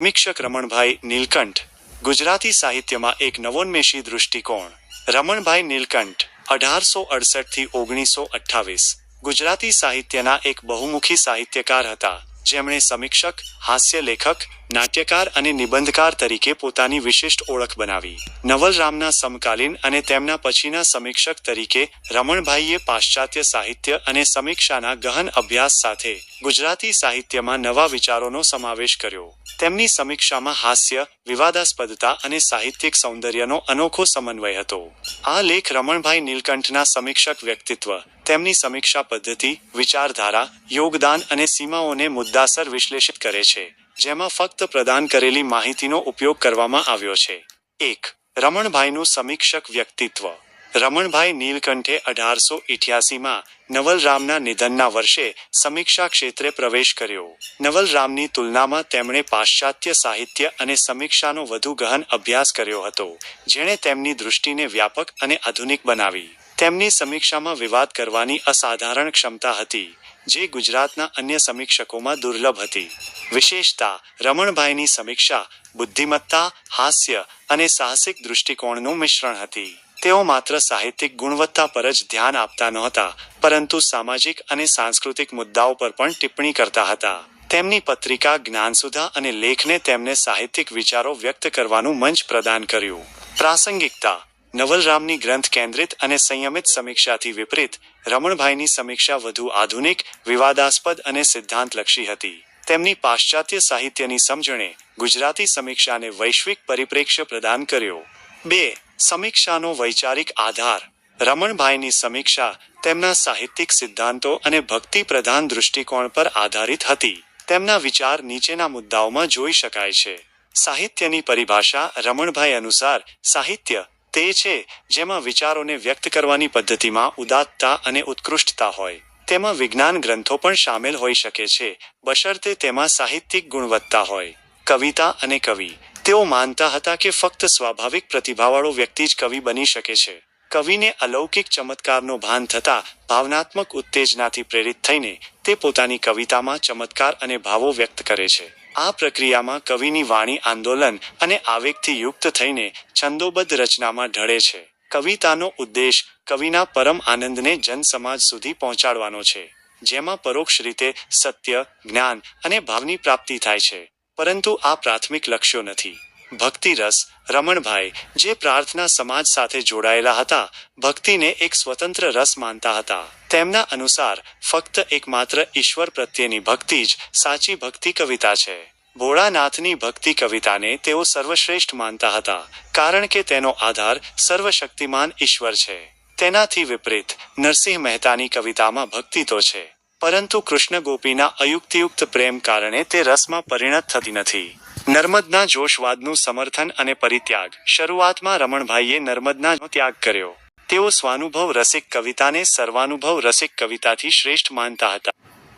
સમીક્ષક રમણભાઈ નીલકંઠ, ગુજરાતી સાહિત્યમાં એક નવોન્મેષી દૃષ્ટિકોણ. રમણભાઈ નીલકંઠ, અઢારસો અડસઠથી ઓગણીસો અઠ્ઠાવીસ, ગુજરાતી સાહિત્યના એક બહુમુખી સાહિત્યકાર હતા. જેમણે સમીક્ષક, હાસ્ય લેખક નાટ્યકાર અને નિબંધકાર તરીકે પોતાની વિશિષ્ટ ઓળખ બનાવી. નવલરામના સમકાલીન અને તેમના પછીના સમીક્ષક તરીકે રમણભાઈએ પાશ્ચાત્ય સાહિત્ય અને સમીક્ષાના ગહન અભ્યાસ સાથે ગુજરાતી સાહિત્યમાં નવા વિચારોનો સમાવેશ કર્યો. તેમની સમીક્ષામાં હાસ્ય, વિવાદાસ્પદતા અને સાહિત્યિક સૌંદર્યનો અનોખો સમન્વય હતો. આ લેખ રમણભાઈ નીલકંઠના સમીક્ષક વ્યક્તિત્વ, તેમની સમીક્ષા પદ્ધતિ, વિચારધારા, યોગદાન અને સીમાઓને મુદ્દાસર વિશ્લેષિત કરે છે. જેમાં ફક્ત પ્રદાન કરેલી માહિતીનો ઉપયોગ કરવામાં આવ્યો છે. એક, રમણભાઈનું સમીક્ષક વ્યક્તિત્વ. રમણભાઈ નીલકંઠે અઢારસો ઇઠ્યાસીમાં નવલરામના નિધનના વર્ષે સમીક્ષા ક્ષેત્રે પ્રવેશ કર્યો. નવલરામની તુલનામાં તેમણે પાશ્ચાત્ય સાહિત્ય અને સમીક્ષાનો વધુ ગહન અભ્યાસ કર્યો હતો, જેણે તેમની દૃષ્ટિને વ્યાપક અને આધુનિક બનાવી. તેમની સમીક્ષામાં વિવાદ કરવાની અસાધારણ ક્ષમતા હતી. જે ગુજરાતના અન્ય સમીક્ષકોમાં દુર્લભ હતી. વિશેષતા, રમણભાઈની સમીક્ષા, બુદ્ધિમત્તા, હાસ્ય અને સાહસિક દૃષ્ટિકોણનું મિશ્રણ હતી. તેઓ માત્ર સાહિત્યિક ગુણવત્તા પર જ ધ્યાન આપતા નહોતા, પરંતુ સામાજિક અને સાંસ્કૃતિક મુદ્દાઓ પર પણ ટિપ્પણી કરતા હતા. તેમની પત્રિકા જ્ઞાનસુધા અને લેખને તેમને સાહિત્યિક વિચારો વ્યક્ત કરવાનું મંચ પ્રદાન કર્યું. પ્રાસંગિકતા નવલરામની ગ્રંથ કેન્દ્રિત અને સંયમિત સમીક્ષાથી વિપરીત, રમણભાઈની સમીક્ષા વધુ આધુનિક, વિવાદાસ્પદ અને સિદ્ધાંતલક્ષી હતી. તેમની પાશ્ચાત્ય સાહિત્યની સમજણે ગુજરાતી સમીક્ષાને વૈશ્વિક પરિપ્રેક્ષ્ય પ્રદાન કર્યો. બે, સમીક્ષાનો વૈચારિક આધાર. રમણભાઈની સમીક્ષા તેમના સાહિત્યિક સિદ્ધાંતો અને ભક્તિ પ્રધાન દૃષ્ટિકોણ પર આધારિત હતી. તેમના વિચાર નીચેના મુદ્દાઓમાં જોઈ શકાય છે. સાહિત્યની પરિભાષા રમણભાઈ અનુસાર સાહિત્ય તે છે જેમાં વિચારોને વ્યક્ત કરવાની પદ્ધતિમાં ઉદાત્તતા અને ઉત્કૃષ્ટતા હોય. તેમાં વિજ્ઞાન ગ્રંથો પણ સામેલ હોઈ શકે છે. બશર્તે તેમાં સાહિત્યિક ગુણવત્તા હોય. કવિતા અને કવિ. તેઓ માનતા હતા કે ફક્ત સ્વાભાવિક પ્રતિભાવાળો વ્યક્તિ જ કવિ બની શકે છે. કવિને અલૌકિક ચમત્કારનો ભાન થતા ભાવનાત્મક ઉત્તેજનાથી પ્રેરિત થઈને તે પોતાની કવિતામાં ચમત્કાર અને ભાવો વ્યક્ત કરે છે. આ પ્રક્રિયામાં કવિની વાણી આંદોલન અને આવેગથી યુક્ત થઈને છંદોબદ્ધ રચનામાં ઢળે છે. કવિતાનો ઉદ્દેશ કવિના પરમ આનંદને જનસમાજ સુધી પહોંચાડવાનો છે, જેમાં પરોક્ષ રીતે સત્ય, જ્ઞાન અને ભાવની પ્રાપ્તિ થાય છે. પરંતુ આ પ્રાથમિક લક્ષ્યો નથી. ભક્તિ રસ રમણભાઈ જે પ્રાર્થના સમાજ સાથે જોડાયેલા હતા, ભક્તિને એક સ્વતંત્ર રસ માનતા હતા. તેમના અનુસાર ફક્ત એકમાત્ર ઈશ્વર પ્રત્યેની ભક્તિ જ સાચી ભક્તિ કવિતા છે. ભોળાનાથની ભક્તિ કવિતાને તેઓ સર્વશ્રેષ્ઠ માનતા હતા, કારણ કે તેનો આધાર સર્વશક્તિમાન ઈશ્વર છે. તેનાથી વિપરીત, નરસિંહ મહેતાની કવિતામાં ભક્તિ તો છે, પરંતુ કૃષ્ણ ગોપીના અયુક્તિયુક્ત પ્રેમ કારણે તે રસમાં પરિણત થતી નથી. નર્મદના જોશવાદનું સમર્થન અને પરિત્યાગ. શરૂઆતમાં રમણભાઈએ નર્મદના ત્યાગ કર્યો. તેઓ સ્વાનુભવ રસિક કવિતાને સર્વાનુભવ રસિક કવિતાથી શ્રેષ્ઠ માનતા હતા.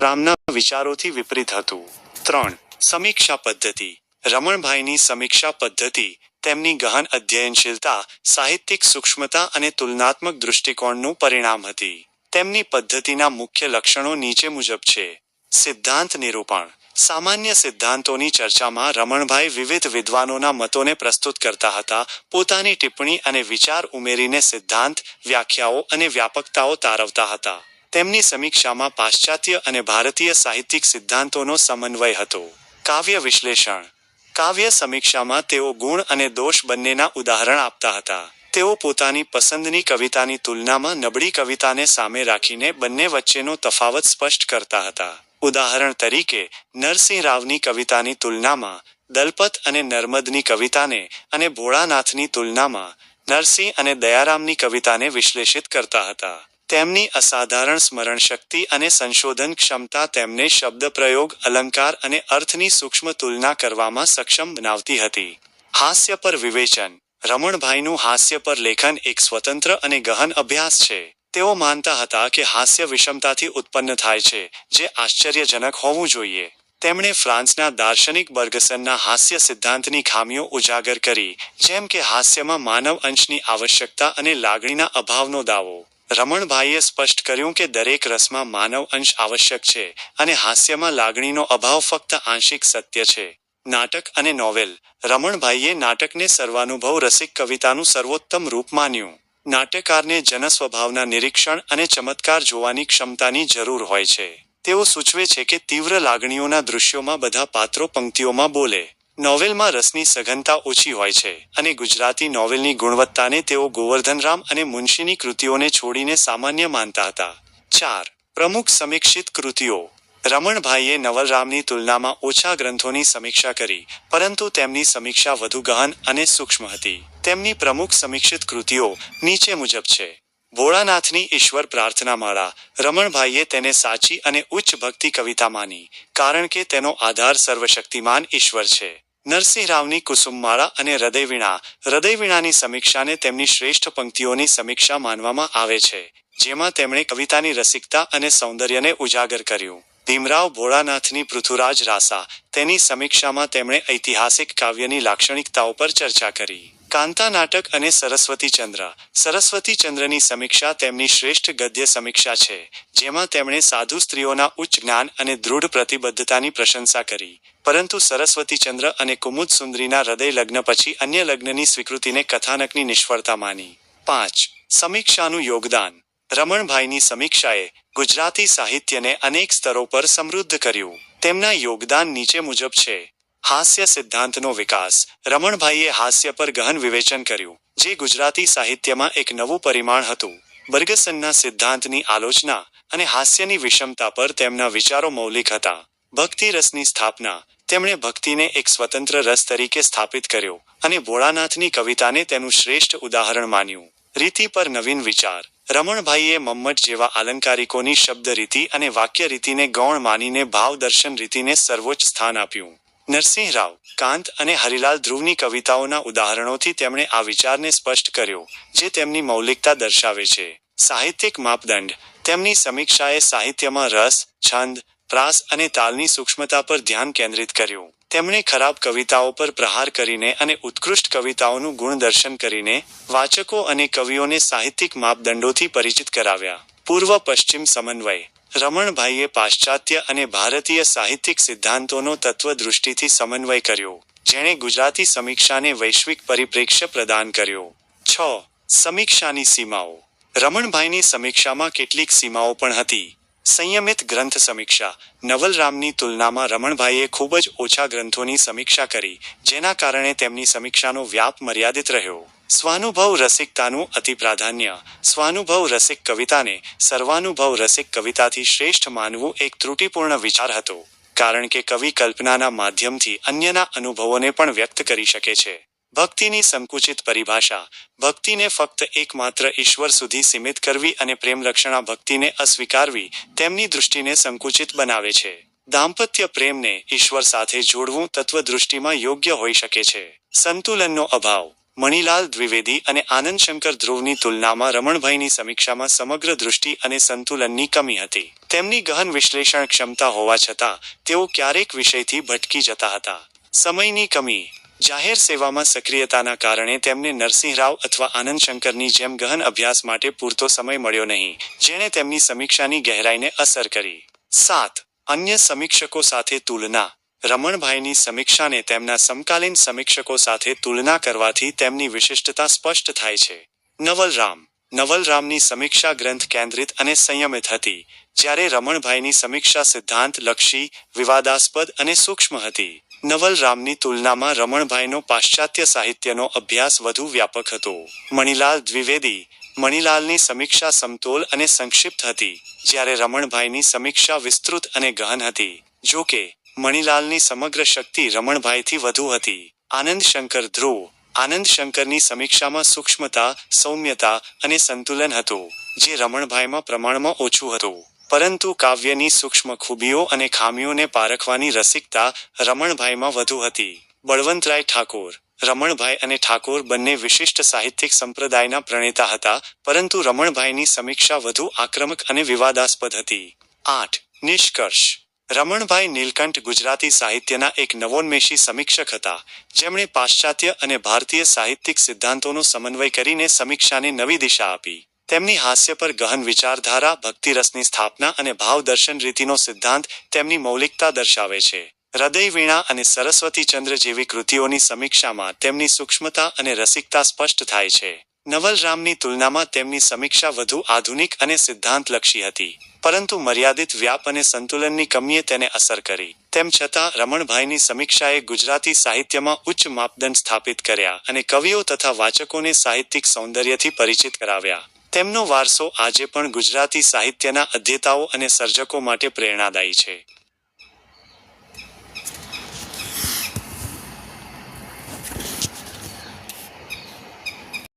રામના વિચારોથી વિપરીત હતું. ત્રણ. સમીક્ષા પદ્ધતિ. રમણભાઈની સમીક્ષા પદ્ધતિ, તેમની ગહન અધ્યયનશીલતા, સાહિત્યિક સૂક્ષ્મતા અને તુલનાત્મક દૃષ્ટિકોણનું પરિણામ હતી. તેમની પદ્ધતિના મુખ્ય લક્ષણો નીચે મુજબ છે. સિદ્ધાંત નિરૂપણ. સામાન્ય સિદ્ધાંતોની ચર્ચામાં રમણભાઈ વિવિધ વિદ્વાનોના મતોને પ્રસ્તુત કરતા હતા. પોતાની ટિપ્પણી અને વિચાર ઉમેરીને સિદ્ધાંત, વ્યાખ્યાઓ અને વ્યાપકતાઓ તારવતા હતા. તેમની સમીક્ષામાં પાશ્ચાત્ય અને ભારતીય સાહિત્યિક સિદ્ધાંતોનો સમન્વય હતો. કાવ્ય વિશ્લેષણ. કાવ્ય સમીક્ષામાં તેઓ ગુણ અને દોષ બંનેના ઉદાહરણ આપતા હતા. તેઓ પોતાની પસંદની કવિતાની તુલનામાં નબળી કવિતાને સામે રાખીને બંને વચ્ચેનો તફાવત સ્પષ્ટ કરતા હતા. ઉદાહરણ તરીકે, નરસિંહ રાવની કવિતાની તુલનામાં, દલપત અને નર્મદની કવિતાને અને ભોળાનાથની તુલનામાં, નરસિંહ અને દયારામની કવિતાને વિશ્લેષિત કરતા હતા. તેમની અસાધારણ સ્મરણ શક્તિ અને સંશોધન ક્ષમતા તેમને શબ્દ પ્રયોગ, અલંકાર અને અર્થની સૂક્ષ્મ તુલના કરવામાં સક્ષમ બનાવતી હતી. હાસ્ય પર વિવેચન. રમણભાઈનું હાસ્ય પર લેખન એક સ્વતંત્ર અને ગહન અભ્યાસ છે. તેઓ માનતા હતા કે હાસ્ય વિષમતાથી ઉત્પન્ન થાય છે, જે આશ્ચર્યજનક હોવું જોઈએ. તેમણે ફ્રાન્સના દાર્શનિક બર્ગસનના હાસ્ય સિદ્ધાંતની ખામીઓ ઉજાગર કરી, જેમ કે હાસ્યમાં માનવ અંશની આવશ્યકતા અને લાગણીના અભાવનો દાવો. રમણભાઈએ સ્પષ્ટ કર્યું કે દરેક રસમાં માનવ અંશ આવશ્યક છે અને હાસ્યમાં લાગણીનો અભાવ ફક્ત આંશિક સત્ય છે. નાટક અને નોવેલ. રમણભાઈએ નાટકને સર્વાનુભવ રસિક કવિતાનું સર્વોત્તમ રૂપ માન્યું. નાટ્યકારને જનસ્વભાવના નિરીક્ષણ અને ચમત્કાર જોવાની ક્ષમતાની જરૂર હોય છે. તેઓ સૂચવે છે કે તીવ્ર લાગણીઓના દૃશ્યોમાં બધા પાત્રો પંક્તિઓમાં બોલે. નોવેલમાં રસની સઘનતા ઓછી હોય છે અને ગુજરાતી નોવેલની ગુણવત્તાને તેઓ ગોવર્ધનરામ અને મુનશીની કૃતિઓને છોડીને સામાન્ય માનતા હતા. ચાર. પ્રમુખ સમીક્ષિત કૃતિઓ. રમણભાઈએ નવલરામની તુલનામાં ઓછા ગ્રંથોની સમીક્ષા કરી, પરંતુ તેમની સમીક્ષા વધુ ગહન અને સૂક્ષ્મ હતી. તેમની પ્રમુખ સમીક્ષિત કૃતિઓ નીચે મુજબ છે. ભોળાનાથની ઈશ્વર પ્રાર્થના માળા. રમણભાઈએ તેને સાચી અને ઉચ્ચ ભક્તિ કવિતા માની, કારણ કે તેનો આધાર સર્વશક્તિમાન ઈશ્વર છે. નરસિંહ રાવની કુસુમમાળા અને હૃદયવીણા. હૃદયવીણાની સમીક્ષાને તેમની શ્રેષ્ઠ પંક્તિઓની સમીક્ષા માનવામાં આવે છે, જેમાં તેમણે કવિતાની રસિકતા અને સૌંદર્યને ઉજાગર કર્યું. ભીમરાવ ભોળાનાથની પૃથુરાજ રાસા. તેની સમીક્ષામાં તેમણે ઐતિહાસિક કાવ્યની લાક્ષણિકતાઓ પર ચર્ચા કરી. કાંતા નાટક અને સરસ્વતીચંદ્ર સરસ્વતીચંદ્રની સમીક્ષા તેમની શ્રેષ્ઠ ગદ્ય સમીક્ષા છે, જેમાં તેમણે સાધુ સ્ત્રીઓના ઉચ્ચ જ્ઞાન અને દૃઢ પ્રતિબદ્ધતાની પ્રશંસા કરી. પરંતુ સરસ્વતીચંદ્ર અને કુમુદ સુંદરીના હૃદય લગ્ન પછી અન્ય લગ્નની સ્વીકૃતિને કથાનકની નિષ્ફળતા માની. પાંચ. સમીક્ષાનું યોગદાન. રમણભાઈની સમીક્ષાએ ગુજરાતી સાહિત્યને અનેક સ્તરો પર સમૃદ્ધ કર્યું. તેમના યોગદાન નીચે મુજબ છે. હાસ્ય સિદ્ધાંતનો વિકાસ. રમણભાઈએ હાસ્ય પર ગહન વિવેચન કર્યું, જે ગુજરાતી સાહિત્યમાં એક નવું પરિમાણ હતું. બર્ગસનના સિદ્ધાંતની આલોચના અને હાસ્યની વિષમતા પર તેમના વિચારો મૌલિક હતા. ભક્તિ રસની સ્થાપના તેમણે ભક્તિને એક સ્વતંત્ર રસ તરીકે સ્થાપિત કર્યો અને ભોળાનાથની કવિતાને તેનું શ્રેષ્ઠ ઉદાહરણ માન્યું. રીતિ પર નવીન વિચાર. રમણભાઈએ મમ્મટ જેવા આલંકારિકોની શબ્દ રીતિ અને વાક્ય રીતિને ગૌણ માનીને ભાવ દર્શન રીતિને સર્વોચ્ચ સ્થાન આપ્યું. નરસિંહ રાવ, કાંત અને હરિલાલ ધ્રુવની કવિતાઓના ઉદાહરણોથી તેમણે આ વિચારને સ્પષ્ટ કર્યો, જે તેમની મૌલિકતા દર્શાવે છે. સાહિત્યિક માપદંડ. તેમની સમીક્ષાએ સાહિત્યમાં રસ, છંદ, પ્રાસ અને તાલની સૂક્ષ્મતા પર ધ્યાન કેન્દ્રિત કર્યું. તેમણે ખરાબ કવિતાઓ પર પ્રહાર કરીને અને ઉત્કૃષ્ટ કવિતાઓનું ગુણદર્શન કરીને વાચકો અને કવિઓને સાહિત્યિક માપદંડોથી પરિચિત કરાવ્યા. પૂર્વ પશ્ચિમ સમન્વય. રમણભાઈએ પાશ્ચાત્ય અને ભારતીય સાહિત્યિક સિદ્ધાંતોનો તત્વદૃષ્ટિથી સમન્વય કર્યો, જેણે ગુજરાતી સમીક્ષાને વૈશ્વિક પરિપ્રેક્ષ્ય પ્રદાન કર્યો. છ. સમીક્ષાની સીમાઓ. રમણભાઈની સમીક્ષામાં કેટલીક સીમાઓ પણ હતી. સંયમિત ગ્રંથ સમીક્ષા. નવલરામની તુલનામાં રમણભાઈએ ખૂબ જ ઓછા ગ્રંથોની સમીક્ષા કરી, જેના કારણે તેમની સમીક્ષાનો વ્યાપ મર્યાદિત રહ્યો. સ્વાનુભવ રસિકતાનું અતિ પ્રાધાન્ય. સ્વાનુભવ રસિક કવિતાને સર્વાનુભવ રસિક કવિતાથી શ્રેષ્ઠ માનવું એક ત્રુટિપૂર્ણ વિચાર હતો. કારણ કે કવિ કલ્પનાના માધ્યમથી અન્યના અનુભવોને પણ વ્યક્ત કરી શકે છે. ભક્તિની સંકુચિત પરિભાષા. ભક્તિને ફક્ત એકમાત્ર ઈશ્વર સુધી સીમિત કરવી અને પ્રેમલક્ષણા ભક્તિને અસ્વીકારવી તેમની દૃષ્ટિને સંકુચિત બનાવે છે. દાંપત્ય પ્રેમને ઈશ્વર સાથે જોડવું તત્વદૃષ્ટિમાં યોગ્ય હોઈ શકે છે. સંતુલનનો અભાવ. મણિલાલ દ્વિવેદી અને આનંદશંકર ધ્રુવની તુલનામાં રમણભાઈની સમીક્ષામાં સમગ્ર દૃષ્ટિ અને સંતુલનની કમી હતી. તેમની ગહન વિશ્લેષણ ક્ષમતા હોવા છતાં, તેઓ ક્યારેક વિષયથી ભટકી જતા હતા. સમયની કમી. જાહેર સેવામાં સક્રિયતાના કારણે તેમને નરસિંહ રાવ અથવા આનંદ શંકરની જેમ ગહન અભ્યાસ માટે પૂરતો સમય મળ્યો નહીં, જેણે તેમની સમીક્ષાની ગહેરાઈને અસર કરી. સાત. અન્ય સમીક્ષકો સાથે તુલના. રમણભાઈની સમીક્ષાને તેમના સમકાલીન સમીક્ષકો સાથે તુલના કરવાથી તેમની વિશિષ્ટતા સ્પષ્ટ થાય છે. નવલરામ. નવલરામની સમીક્ષા ગ્રંથ કેન્દ્રિત અને સંયમિત હતી, જ્યારે રમણભાઈની સમીક્ષા સિદ્ધાંત લક્ષી, વિવાદાસ્પદ અને સૂક્ષ્મ હતી. નવલરામની તુલનામાં રમણભાઈનો પાશ્ચાત્ય સાહિત્યનો અભ્યાસ વધુ વ્યાપક હતો. મણિલાલ દ્વિવેદી. મણિલાલની સમીક્ષા સમતોલ અને સંક્ષિપ્ત હતી, જ્યારે રમણભાઈની સમીક્ષા વિસ્તૃત અને ગહન હતી. જો કે મણિલાલની સમગ્ર શક્તિ રમણભાઈથી વધુ હતી. આનંદ શંકર ધ્રુવ. આનંદ શંકરની સમીક્ષામાં સૂક્ષ્મતા, સૌમ્યતા અને સંતુલન હતું, જે રમણભાઈમાં પ્રમાણમાં ઓછું હતું. પરંતુ કાવ્યની સૂક્ષ્મ ખૂબીઓ અને ખામીઓને પારખવાની રસિકતા રમણભાઈમાં વધુ હતી. બળવંતરાય ઠાકોર. રમણભાઈ અને ઠાકોર બંને વિશિષ્ટ સાહિત્યિક સંપ્રદાયના પ્રણેતા હતા, પરંતુ રમણભાઈની સમીક્ષા વધુ આક્રમક અને વિવાદાસ્પદ હતી. આઠ. નિષ્કર્ષ. રમણભાઈ નીલકંઠ ગુજરાતી સાહિત્યના એક નવોન્મેષી સમીક્ષક હતા. જેમણે પાશ્ચાત્ય અને ભારતીય સાહિત્યિક સિદ્ધાંતોનો સમન્વય કરીને સમીક્ષાને નવી દિશા આપી. તેમની હાસ્ય પર ગહન વિચારધારા, ભક્તિરસની સ્થાપના અને ભાવદર્શન રીતિનો સિદ્ધાંત તેમની મૌલિકતા દર્શાવે છે. હૃદય વીણા અને સરસ્વતીચંદ્ર જેવી કૃતિઓની સમીક્ષામાં તેમની સૂક્ષ્મતા અને રસિકતા સ્પષ્ટ થાય છે. નવલરામની તુલનામાં તેમની સમીક્ષા વધુ આધુનિક અને સિદ્ધાંતલક્ષી હતી. પરંતુ મર્યાદિત વ્યાપ અને સંતુલનની કમીએ તેને અસર કરી. તેમ છતાં રમણભાઈની સમીક્ષાએ ગુજરાતી સાહિત્યમાં ઉચ્ચ માપદંડ સ્થાપિત કર્યા અને કવિઓ તથા વાચકોને સાહિત્યિક સૌંદર્યથી પરિચિત કરાવ્યા. તેમનો વારસો આજે પણ ગુજરાતી સાહિત્યના અધ્યેતાઓ અને સર્જકો માટે પ્રેરણાદાયી છે.